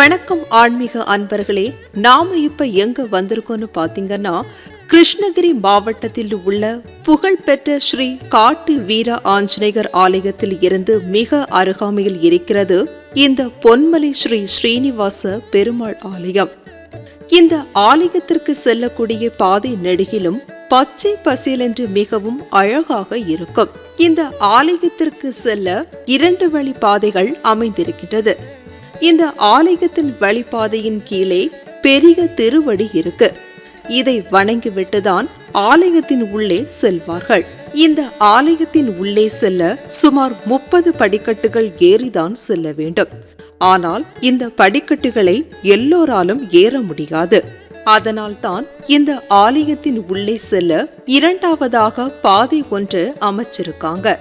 வணக்கம் ஆன்மீக அன்பர்களே நாம இப்ப எங்க வந்திருக்கோம்னு பாத்தீங்கன்னா கிருஷ்ணகிரி மாவட்டத்தில் உள்ள புகழ்பெற்ற ஸ்ரீ காட்டு வீர ஆஞ்சநேயர் ஆலயத்தில் இருந்து மிக அருகாமையில் இருக்கிறது இந்த பொன்மலை ஸ்ரீ ஸ்ரீனிவாச பெருமாள் ஆலயம். இந்த ஆலயத்திற்கு செல்லக்கூடிய பாதை நெடுகிலும் பச்சை பசேலென்று மிகவும் அழகாக இருக்கும். இந்த ஆலயத்திற்கு செல்ல இரண்டு வழி பாதைகள் அமைந்திருக்கின்றது. இந்த ஆலயத்தின் வழிபாதையின் கீழே பெரிய திருவடி இருக்கு. இதை வணங்கிவிட்டுதான் ஆலயத்தின் உள்ளே செல்வார்கள். இந்த ஆலயத்தின் உள்ளே செல்ல சுமார் முப்பது படிக்கட்டுகள் ஏறிதான் செல்ல வேண்டும். ஆனால் இந்த படிக்கட்டுகளை எல்லோராலும் ஏற முடியாது. அதனால்தான் இந்த ஆலயத்தின் உள்ளே செல்ல இரண்டாவதாக பாதை ஒன்று அமைச்சிருக்காங்க.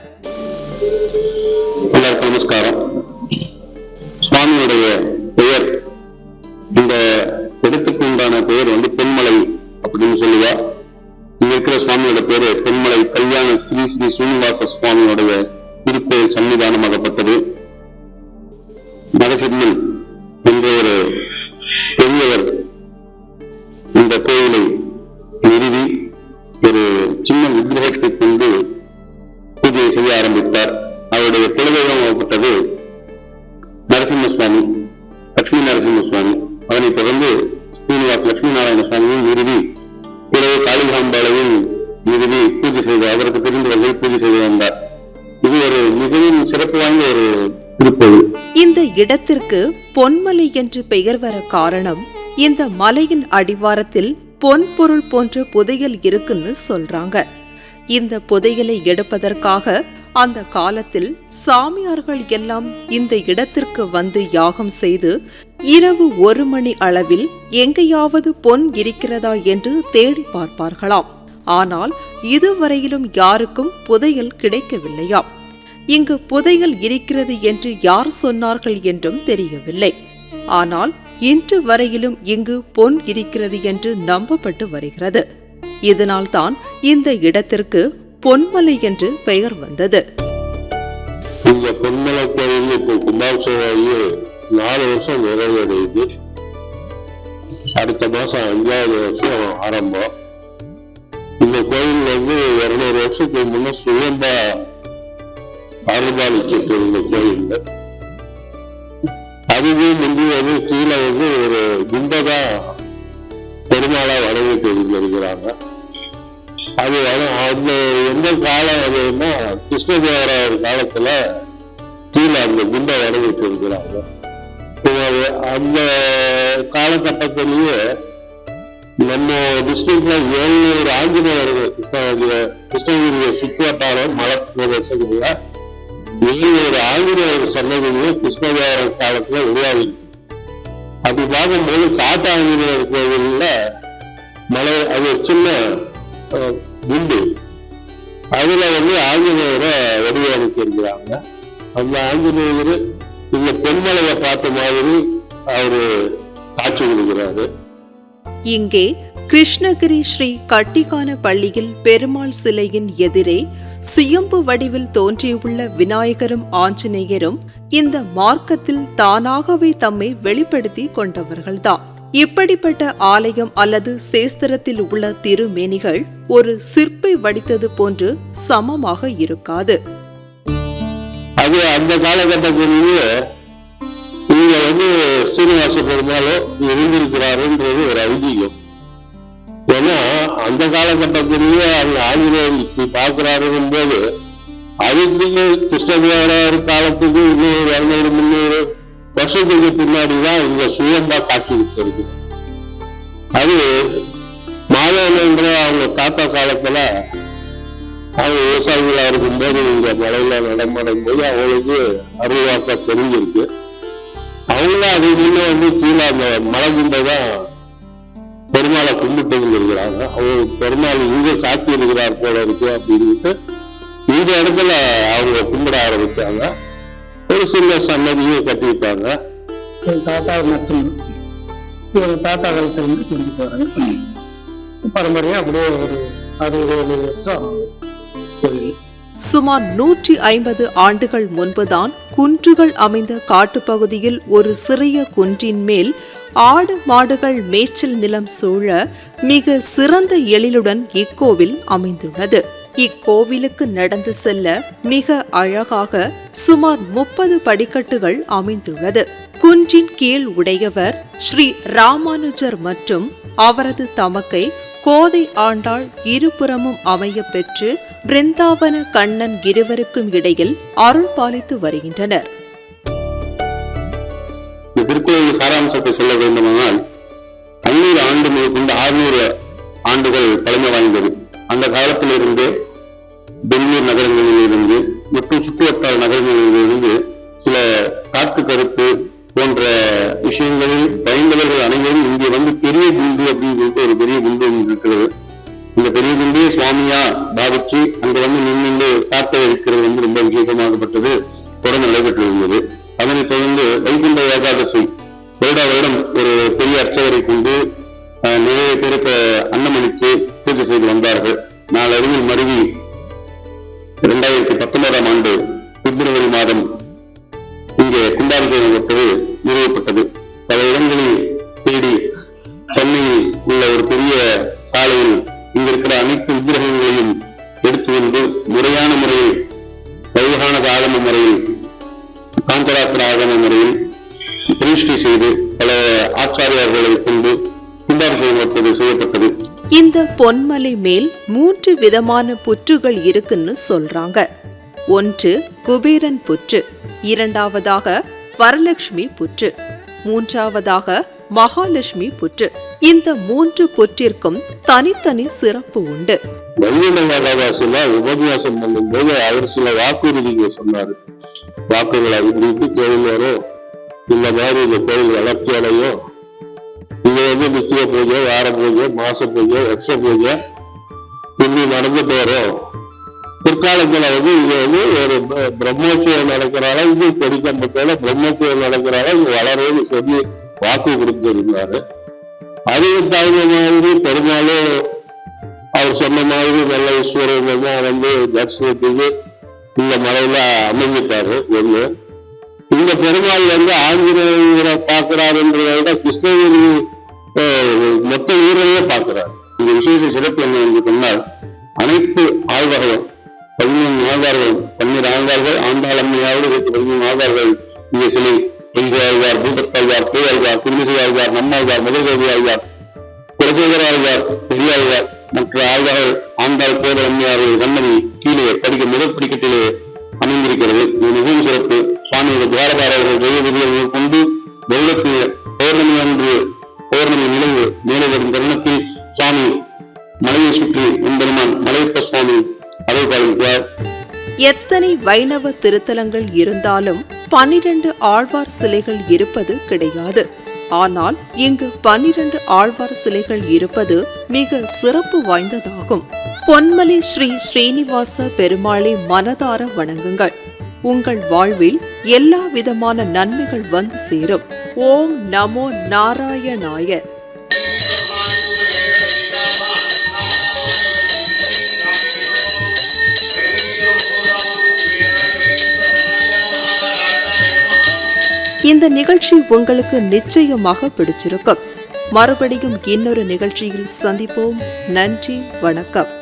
நமஸ்காரம். சுவாமியுடைய பெயர். இந்த இடத்துக்கு உண்டான பெயர் வந்து பெண்மலை அப்படின்னு சொல்லுவா. இங்க இருக்கிற சுவாமியோட பேரு பெண்மலை கல்யாண ஸ்ரீ ஸ்ரீ சீனிவாச சுவாமியோடைய திருப்பெயர் சன்னிதானமாகப்பட்டது. நரசிம்மன் அதனைத் தொடர்ந்து ஸ்ரீனிவாஸ் லட்சுமி நாராயண சுவாமியும் நிறுவி பிறகு காளிகாம்பாளையும் நிறுவி பூஜை செய்து அவருக்கு தெரிந்தவர்கள் பூஜை செய்து வந்தார். இது ஒரு மிகவும் சிறப்பு வாய்ந்த ஒரு திருப்பதி. இந்த இடத்திற்கு பொன்மலை என்று பெயர் வர காரணம் இந்த மலையின் அடிவாரத்தில் பொன் பொருள் போன்ற புதையல் இருக்குன்னு சொல்றாங்க. இந்த புதையலை எடுப்பதற்காக அந்த காலத்தில் சாமியார்கள் எல்லாம் இந்த இடத்திற்கு வந்து யாகம் செய்து இரவு ஒரு மணி அளவில் எங்கேயாவது பொன் இருக்கிறதா என்று தேடி பார்ப்பார்களாம். ஆனால் இதுவரையிலும் யாருக்கும் புதையல் கிடைக்கவில்லையாம். இங்கு புதையல் இருக்கிறது என்று யார் சொன்னார்கள் என்றும் தெரியவில்லை. ஆனால் இன்று வரையிலும் இங்கு பொன் இருக்கிறது என்று நம்பப்பட்டு வருகிறது. இதனால்தான் இந்த இடத்திற்கு பொன்மலை என்று பெயர் வந்தது. இந்த பொன்மலை கோயில் இப்போ கும்பாபிஷேகமாகி நாலு வருஷம் நிறைவடையுது. அடுத்த மாசம் அஞ்சாவது வருஷம் ஆரம்பம். இந்த கோயில் வந்து இருநூறு வருஷத்துக்கு முன்ன சுயம்பா அருபாலிச்சிட்டு இந்த கோயில் அதுவே முந்தி வந்து கீழே வந்து ஒரு கும்பதா பெருமாளா வணங்கிட்டு இருந்திருக்கிறாங்க அது அந்த எந்த காலம் அதுன்னா கிருஷ்ணதேவராயர் காலத்துல கீழே அந்த குண்டை வரவிட்டு இருக்கிறாங்க. அந்த காலகட்டத்திலேயே நம்ம டிஸ்ட்ரிக்ட்ல ஏழு ஆஞ்சநேயர் கிருஷ்ணகிரி சுற்றுவட்டாரம் மலை பிரதேசங்கள்ல ஏழுநூறு ஆஞ்சநேயர் சன்னதியும் கிருஷ்ணதேவர காலத்துல உருவாகி அப்படி பார்க்கும்போது காட்டு ஆஞ்சநேயர் கோவில்ல மலை அது சின்ன அஹ், அதில் வந்து ஆஞ்சநேயரை வடிவமைச்சு இருக்கிறாங்க அந்த ஆஞ்சநேயர் இந்த பெண்மலையை பார்த்த மாதிரி அவரு காட்சி கொடுக்கிறாரு. இங்கே கிருஷ்ணகிரி ஸ்ரீ கட்டிக்கான பள்ளியில் பெருமாள் சிலையின் எதிரே சுயம்பு வடிவில் தோன்றியுள்ள விநாயகரும் ஆஞ்சநேயரும் இந்த மார்க்கத்தில் தானாகவே தம்மை வெளிப்படுத்தி கொண்டவர்கள்தான். இப்படிப்பட்ட ஆலயம் அல்லது சேஸ்திரத்தில் உள்ள திருமேனிகள் ஒரு சிற்பை வடித்தது போன்று சமமாக இருக்காது. அது அந்த காலகட்டத்திலேயே இங்க வந்து சீனிவாச பெருமாளும் இருந்திருக்கிறாருன்றது ஒரு ஐதீகம். ஏன்னா அந்த காலகட்டத்திலேயே அவங்க ஆஞ்சநேயர் இப்படி பார்க்கிறாருங்கும் போது அதுக்கு கிருஷ்ணதேவராயர் காலத்துக்கு இன்னொரு ஒரு இருநூறு முந்நூறு வருஷத்துக்கு பின்னாடி தான் இங்க சுயம்பா காட்சி கொடுத்திருக்கு அது மாதவனேந்திர அவங்க தாத்தா காலத்துல அவங்க விவசாயிகளா இருக்கும்போது இந்த மலையில நடமாடும் போது அவங்களுக்கு அருள்வாக்கா தெரிஞ்சிருக்கு. அவங்களும் அது முன்னே வந்து கீழே அந்த மலை குண்டை தான் பெருமாளை கும்பிட்டு இருக்கிறாங்க. அவங்க பெருமாள் இங்க காட்சி இருக்கிறார் போல இருக்கு அப்படின்ட்டு இந்த இடத்துல அவங்க கும்பிட ஆரம்பிச்சாங்க. ஒரு சில சன்னதியும் கட்டிட்டாங்க. என் தாத்தா நரசிம்மன் தாத்தா காலத்துல இருந்து செஞ்சு போறாங்க. பரம்பரையா அப்படியே ஒரு அறுபது எழுபது வருஷம் கோயில் சுமார் நூற்றி ஐம்பது ஆண்டுகள் முன்புதான் குன்றுகள் அமைந்த காட்டுப்பகுதியில் ஒரு சிறிய குன்றின் மேல் ஆடு மாடுகள் மேய்ச்சல் நிலம் சூழ மிக சிறந்த எழிலுடன் இக்கோவில் அமைந்துள்ளது. இக்கோவிலுக்கு நடந்து செல்ல மிக அழகாக சுமார் முப்பது படிக்கட்டுகள் அமைந்துள்ளது. குன்றின் கீழ் உடையவர் ஸ்ரீ ராமானுஜர் மற்றும் அவரது தமக்கை கோதை ஆண்டாள் இருபுறமும் அமைய பெற்று பிருந்தாவன கண்ணன் இருவருக்கும் இடையில் அருள் பாலித்து வருகின்றனர். இந்த திருக்கோயில் சாராம்சத்தை சொல்ல வேண்டுமானால் ஐநூறு ஆண்டு முதற்கொண்டு ஆறுநூறு ஆண்டுகள் பழமை வாய்ந்தது. அந்த காலத்திலிருந்து பெங்களூர் நகரங்களிலிருந்து மற்றும் சுற்றுவட்டார நகரங்களிலிருந்து சில காட்டு கருப்பு போன்ற விஷயங்களில் பயந்தவர்கள் அனைவரும் இங்கே வந்து பெரிய குண்டு அப்படின்னு சொல்லிட்டு ஒரு பெரிய குண்டு இருக்கிறது. இந்த பெரிய குண்டு சுவாமியா பாவிச்சு அங்க வந்து நின்று சாத்த இருக்கிறது வந்து ரொம்ப விசேஷமாகப்பட்டது தொடர்ந்து நடைபெற்று இருந்தது. அதனைத் தொடர்ந்து வைகுண்ட ஏகாதசி வருட வருடம் ஒரு பெரிய அர்ச்சகரை கொண்டு அஹ், நிறைய பேர் இப்ப அன்னமணிக்கு பூஜை செய்து வந்தார்கள். நாளடைவில் மருவி இரண்டாயிரத்தி பத்தொன்பதாம் ஆண்டு பிப்ரவரி மாதம் இங்கே கும்பாபிஷேகம் பெற்றது நிறுவப்பட்டது. பல இடங்களில் தேடி சென்னையில் உள்ள ஒரு பெரிய சாலையில் இங்க இருக்கிற அனைத்து விக்கிரகங்களையும் எடுத்து வந்து முறையான முறையில் வைகான ஆகம முறையில் காந்தராத்திர ஆகம முறையில் பிரதிஷ்டை செய்து பல ஆச்சாரியார்களை கொண்டு கும்பாபிஷேகம் வைப்பது செய்யப்பட்டது. இந்த பொன்மலை மேல் மூன்று விதமான புற்றுகள் இருக்குன்னு சொல்றாங்க. ஒன்று குபேரன் புற்று இரண்டாவதாக வரலட்சுமி புற்று மூன்றாவதாக மகாலட்சுமி புற்று. இந்த மூன்று புற்றிற்கும் தனித்தனி சிறப்பு உண்டு. வைகுண்ட ஏகாதசியில உபன்யாசம் பண்ணும்போது அவர் சில வாக்குறுதிகள் சொன்னாரு. வாக்குகளை இப்படி இப்படி கோயில் வரும் இந்த மாதிரி இந்த கோயில் வளர்ச்சி அடையும் இது வந்து நித்திய பூஜை வார பூஜை மாச பூஜை வருஷ பூஜை இப்படி நடந்துட்டு வரும். பிற்காலத்தில் வந்து இது வந்து ஒரு ப- பிரம்மோற்சவம் நடக்கிறாரா? இது கொடிக்கம்பத்தோட பிரம்மோற்சவம் நடக்கிறாரா? இது வளரும்னு சொல்லி வாக்கு கொடுத்திருந்தாரு. அதுக்கு தகுந்த மாதிரி பெரும்பாலும் அவர் சொன்ன மாதிரி நல்ல ஈஸ்வரன் தான் வந்து தரிசனத்துக்கு இந்த மலையில அமைஞ்சிட்டாரு ஒண்ணு இந்த பெருமாள் வந்து ஆஞ்சநேயரை பார்க்கிறாருன்றதை விட கிருஷ்ணகிரி மொத்த ஊரையே பார்க்கிறார். இந்த விசேஷ சிறப்பு என்ன என்று சொன்னால் அனைத்து ஆழ்வார்கள் ஆழ்வார்கள் பன்னீர் ஆழ்வார்கள் ஆண்டாளம்மையாவது இருபத்தி பதிமூணு ஆழ்வார்கள். இந்த சிலை எங்க ஆழ்வார் பூதத்தாழ்வார் பே ஆழ்வார் ஆழ்வார் நம்மாழ்வார் முதல்கவி ஆழ்வார் குலசேகர ஆழ்வார் பெரிய ஆழ்வார் மற்ற ஆழ்வார்கள் ஆண்டாள் பேர் அம்மையார்கள் சன்னதி கீழே படிக்க முதல் படிக்கட்டிலே அமைந்திருக்கிறது. இது மிகவும் சிறப்பு. சுவாமியோட துவாரபாரர்கள் ஜெயவிதியை கொண்டு வெள்ளத்தில் பௌர்ணமி அன்று பௌர்ணமி நிலவு மேலே வரும் தருணத்தில் சுவாமி மலையை சுற்றி எம்பெருமான் மலையப்ப சுவாமி அலை பாலிக்கிறார் எத்தனை வைணவ திருத்தலங்கள் இருந்தாலும் பன்னிரண்டு ஆழ்வார் சிலைகள் இருப்பது கிடையாது. ஆனால் இங்கு பன்னிரண்டு ஆழ்வார் சிலைகள் இருப்பது மிக சிறப்பு வாய்ந்ததாகும். பொன்மலை ஸ்ரீ ஸ்ரீனிவாச பெருமாளை மனதார வணங்குங்கள். உங்கள் வாழ்வில் எல்லா விதமான நன்மைகள் வந்து சேரும். ஓம் நமோ நாராயணாய. இந்த நிகழ்ச்சி உங்களுக்கு நிச்சயமாக பிடிச்சிருக்கும். மறுபடியும் இன்னொரு நிகழ்ச்சியில் சந்திப்போம். நன்றி வணக்கம்.